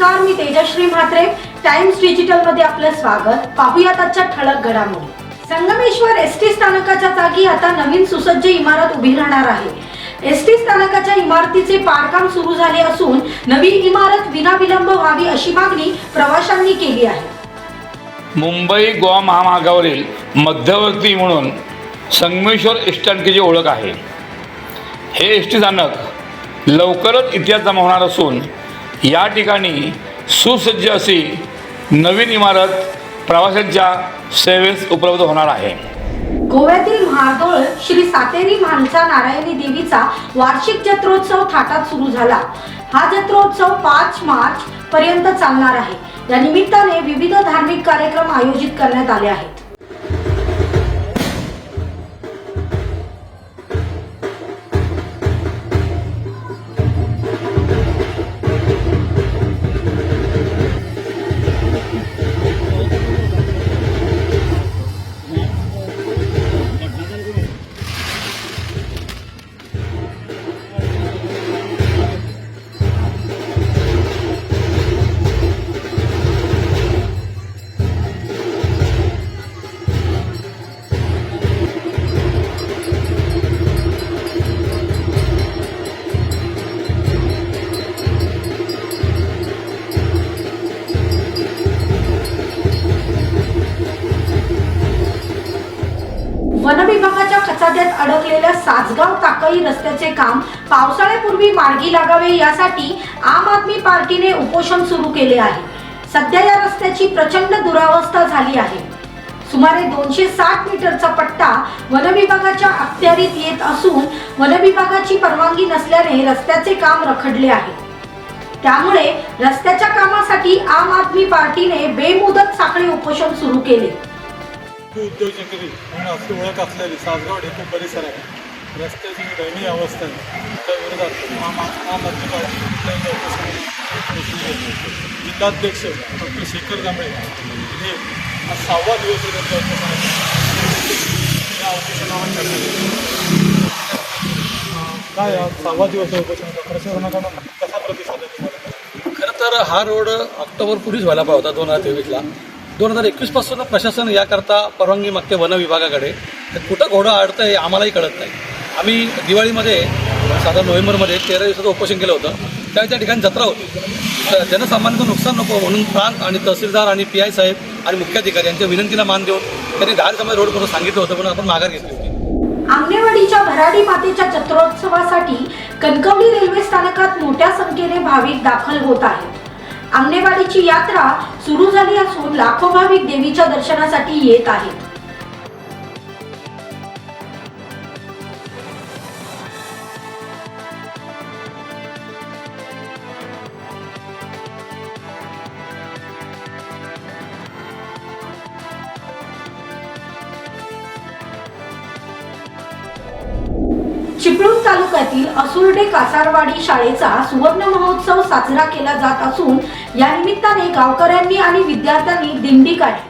नमस्कार मी तेजश्री म्हात्रे. टाइम्स डिजिटलमध्ये आपलं स्वागत. पाहूयात आजच्या ठळक घडामोडी. संगमेश्वर एस टी स्थानकाच्या जागी आता नवीन सुसज्ज इमारत उभी राहणार आहे. एस टी स्थानकाच्या इमारतीचे पारकाम सुरू झाले असून नवी इमारत विनाविलंब व्हावी अशी मागणी प्रवाशांनी केली आहे. मुंबई गोवा महामार्गावरील मध्यवर्ती म्हणून संगमेश्वर एस एसटानकीची ओळख आहे. हे एस टी स्थानक लवकरच इतिहास जमा होणार असून या ठिकाणी सुसज्ज अशी नवीन इमारत प्रवाशांच्या सेवेस उपलब्ध होणार आहे. गोव्यातील महाडोळ श्री सातेरी म्हालसा नारायणी देवीचा वार्षिक जत्रोत्सव थाटात सुरू झाला. हा जत्रोत्सव पाच मार्च पर्यंत चालणार आहे. या निमित्ताने विविध धार्मिक कार्यक्रम आयोजित करण्यात आले आहेत. खचाद्यात अडकलेल्या सासगाव ताकई रस्त्याचे काम पावसाळ्यापूर्वी मार्गी लागावे यासाठी आम आदमी पार्टीने उपोषण सुरू केले आहे. सध्या या रस्त्याची प्रचंड दुरावस्था झाली आहे. सुमारे दोनशे साठ मीटरचा पट्टा वन विभागाच्या अखत्यारीत येत असून वन विभागाची परवानगी नसल्याने रस्त्याचे काम रखडले आहे. त्यामुळे रस्त्याच्या कामासाठी आम आदमी पार्टीने बेमुदत साखळी उपोषण सुरू केले. उद्योजकरी म्हणून आपली ओळख असलेली सासगाव डेपो परिसर आहे. रस्त्याची जी दयनीय अवस्था आहे. त्या विरोधात आम आम आदमी पार्टी जिल्हाध्यक्ष डॉक्टर शेखर कांबळे हे हा सहावा दिवस या उपोषणावर काय सहावा दिवस उपोषणाचा प्रशासनाकडून कसा प्रतिसाद आहे खरं तर हा रोड ऑक्टोबर पूर्वीच व्हायला पाहिजे होता दोन हजार तेवीसला. दोन हजार एकवीसपासून प्रशासन याकरता परवानगी मागते वन विभागाकडे. तर कुठं घोडं अडतं हे आम्हालाही कळत नाही. आम्ही दिवाळीमध्ये साधारण नोव्हेंबरमध्ये तेरा दिवसाचं उपोषण केलं होतं. त्यावेळी त्या ठिकाणी जत्रा होती. तर जनसामान्यांचं नुकसान नको म्हणून प्रांत आणि तहसीलदार आणि पी आय साहेब आणि मुख्याधिकारी यांच्या विनंतीला मान देऊन त्यांनी दहा दिवसामध्ये रोड करून सांगितलं होतं म्हणून आपण माघार घेतली होती. आंगणेवाडीच्या भराडी मातेच्या जत्रोत्सवासाठी कणकवली रेल्वे स्थानकात मोठ्या संख्येने भाविक दाखल होत आहेत. आंगणेवाडीची यात्रा सुरू झाली असून लाखो भाविक देवीच्या दर्शनासाठी येत आहेत. चिपळूण तालुक्यातील असुर्डे कासारवाडी शाळेचा सुवर्ण महोत्सव साजरा केला जात असून या निमित्ताने गावकऱ्यांनी आणि विद्यार्थ्यांनी दिंडी काढली.